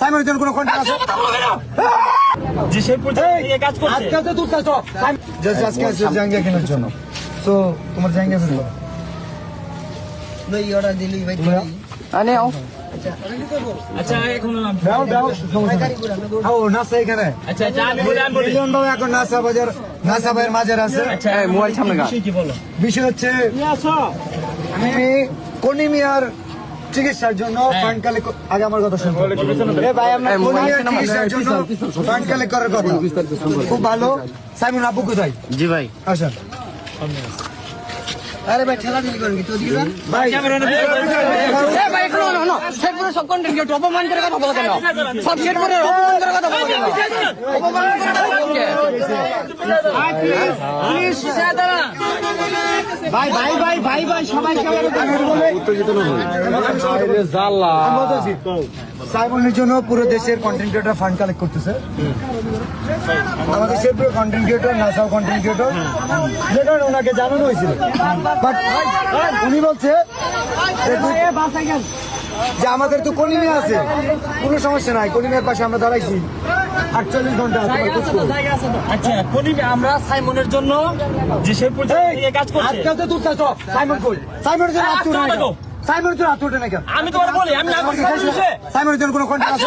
সাইমনের কোনো কন্ট্যাক্ট আছে? তো তুলতে জাস্ট আজকে জাঙ্গিয়া কেনার জন্য। তো? তোমার? জাঙ্গিয়া আচ্ছা গা। বিষয় বিষয় হচ্ছে আমি কনিমিয়ার চিকিৎসার জন্য ফান্ড কালেক্ট আগে আমার কথা শুনুন ভাই আমরা চিকিৎসার জন্য ফান্ড কালেক্ট করার কথা। খুব ভালো। সাইমন আপু কোথায়? জি ভাই। আসেন। আরে ভাই ঠেলা দিলি করেন কি? তো দিলি ভাই করে সব কন্টেন্ট কেউ অপমান করে কথা বলা কেন সব অপমান করে কথা বলা কেন অপমান করে কথা বলা ভাই ভাই ভাই ভাই ভাই সবাই আমি জন্য পুরো দেশের কন্টেন্ট ক্রিয়েটর ফান্ড কালেক্ট করতেছে আমাদের সে পুরো কন্টেন্ট ক্রিয়েটর নাসাও কন্টেন্ট ক্রিয়েটর যে কারণে ওনাকে জানানো হয়েছিল বাট উনি বলছে যে- আমাদের তো কলিমে আছে। কোনো সমস্যা নাই কলিমের পাশে আমরা দাঁড়াইছি। আটচল্লিশ ঘণ্টা আচ্ছা আমরা সাইমনের জন্য যে সেই পর্যায়ে নিয়ে কাজ করছে। আজকে তো তুলতে তো সাইমন কই? সাইমনের জন্য হাত তুলে না কেন? সাইমনের জন্য হাত না কেন? আমি তোমার বলি আমি না করছি সাইমনের জন্য কোনো কন্ট্যাক্ট আছে?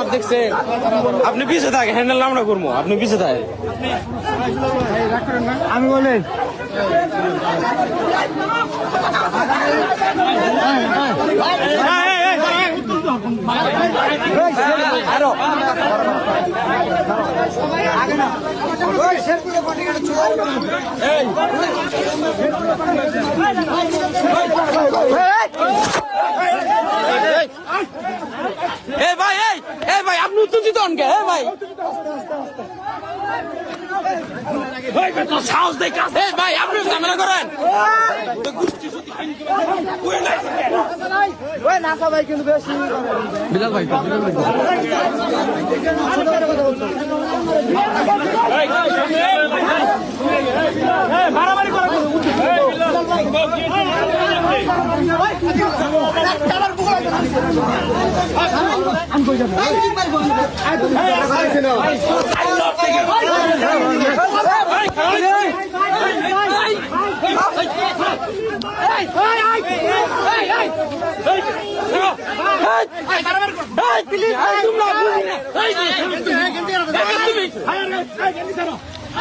আপনি আপনি পিছে থাকে হ্যান্ডেল আমরা করব আপনি পিছে থাকে। আমি বলেন। ওই শেরপুরে কন্টিনিউ চলে এ ভাই এই এ ভাই আপনি উত্তেজিত হন কে? ভাই। সাহস দেখ ভাই আপনি ঝামেলা করেন। ওই নাসা ভাই কিন্তু বেশি বিলাল ভাই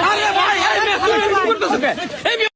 আরে ভাই